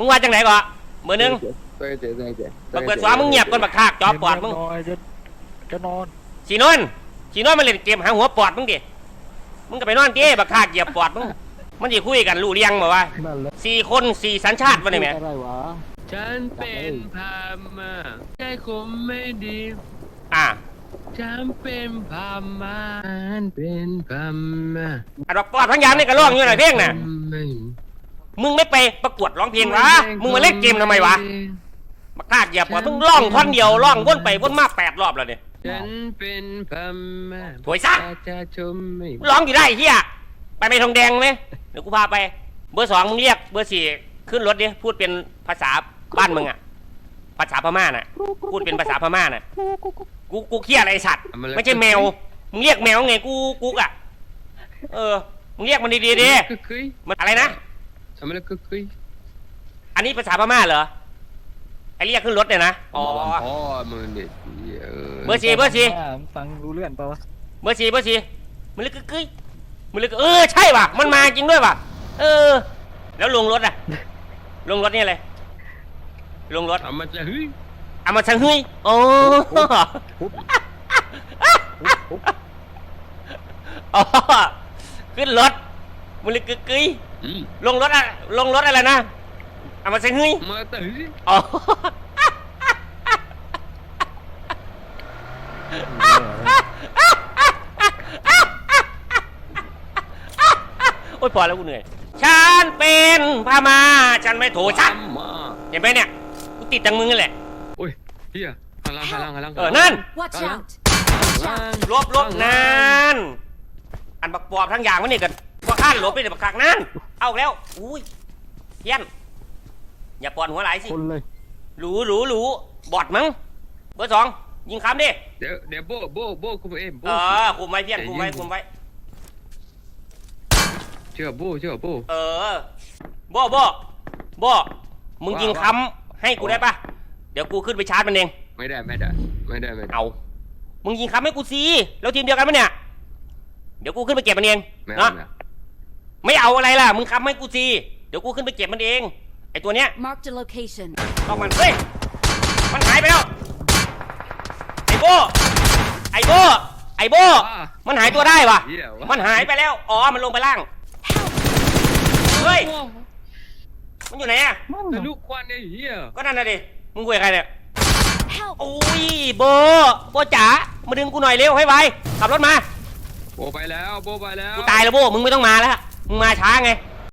มึงว่าจังไหนก่อนเบอร์หนึ่งตัวเจ๊ตัวเจ๊บักเปิดสองมึงเงียบก่อนบักคากจอบปอดมึงเดี๋ยวจะจะนอนสีนวลสีนวลมันเล่นเกมหาหัวปอดมึงดิมึงก็ไปนอนเจ้บักคากเหยียบปอดมึงมันจะคุยกันรู้เรียงบอกว่านั่นแหละสี่คนสี่สัญชาติวะนี่แหม่อะไรวะฉันเป็นพามาใจคมไม่ดี อะฉันเป็นพามาฉันเป็นพามาอันบักปอดทั้งยามนี่ก็ร้องอยู่หน่อยเพลงน่ะ ไม่ มึงไม่ไปประกวดร้องเพลงวะ มึงมาเล่นเกมทำไมวะบักคากเหยียบปอดมึงร้องท่อนเดียวร้องวนไปวนมาแปดรอบแล้วเนี่ยฉันเป็นพามาถวยซะประชาชนไม่ร้องอยู่ได้เฮียไปไปทองแดงไหมเดี๋ยวกูพาไป เบอร์สองมึงเรียกเบอร์สี่ขึ้นรถดิพูดเป็นภาษาบ้านมึงอะภาษาพม่าน่ะ พูดเป็นภาษาพม่าน่ะ กูกูเครียดอะไรไอ้สัตว์ไม่ใช่แมว มึงเรียกแมวไงกูกูอะเออ มึงเรียกมันดีๆดิก็คุยมันอะไรนะ ทำไมล่ะก็คุยอันนี้ภาษาพม่าเหรอไอเรียกขึ้นรถเนี่ยนะอ๋อพ่อมึงเด็ดเออเบอร์สี่เบอร์สี่อ่าฟังรู้เรื่องปะวะเบอร์สี่เบอร์สี่มันเลยกึกกึยมันเลยกึกเออใช่ว่ะมันมาจริงด้วยว่ะเออ แล้วลงรถอะลงรถนี่อะไรลงรถเอามาจะเฮ้ยเอามาชังเฮ้ยโอ้อ๋อขึ้นรถมันเลยกึกกึยอืม ลงรถอะลงรถอะไรนะเอามาชังเฮ้ยมาแต่เฮ้ยอ๋อโอ้ยพอแล้วกูเหนื่อย ฉันเป็นพม่าฉันไม่โถฉันมาเห็นไหมเนี่ย กูติดจังมึงนั่นแหละ โอ้ยเฮียหันหลังหันหลังหันหลังเออนั่น Watch Ờ. out! ลบลบนานอันบักปอบทั้งอย่างมันนี่กันว่า ข้านหลบไปเดี๋ยวบักคักนั่นเอาแล้ว อุ้ยเพี้ยน อย่าปอนหัวไหลสิ คนเลย หรูหรูหรูบอดมั้ง เบอร์สองยิงคำดิ เดี๋ยวเดี๋ยวโบโบโบคุมเองโบ เออคุมไว้เพี้ยนคุมไว้คุมไว้ เชื่อโบเชื่อโบ เออโบโบโบมึงยิงคำให้กูได้ปะเดี๋ยวกูขึ้นไปชาร์จมันเอง ไม่ได้ไม่ได้ไม่ได้ไม่ได้ เอา มึงยิงคำให้กูสิแล้วทีมเดียวกันปะเนี่ย เดี๋ยวกูขึ้นไปเก็บมันเองไม่เอาเนาะไม่ ไม่เอาอะไรล่ะ มึงคำให้กูสิเดี๋ยวกูขึ้นไปเก็บมันเอง ไอตัวเนี้ย Marked a location. ต้องมัน เฮ้ย มันหายไปแล้ว ไอโบ ไอโบ ไอโบมันหายตัวได้วะเหี้ยวะ มันหายไปแล้ว อ๋อ มันลงไปล่าง เฮ้ย มันอยู่ไหนอะแต่ลูกควันเนี่ยเฮียก็นั่นน่ะดิ มึงคุยกับใครเนี่ย Help! อุ้ยโบ โบจ๋า มาดึงกูหน่อยเร็วให้ไว ขับรถมา โบไปแล้วโบไปแล้วกูตายแล้วโบ มึงไม่ต้องมาแล้ว มึงมาช้าไง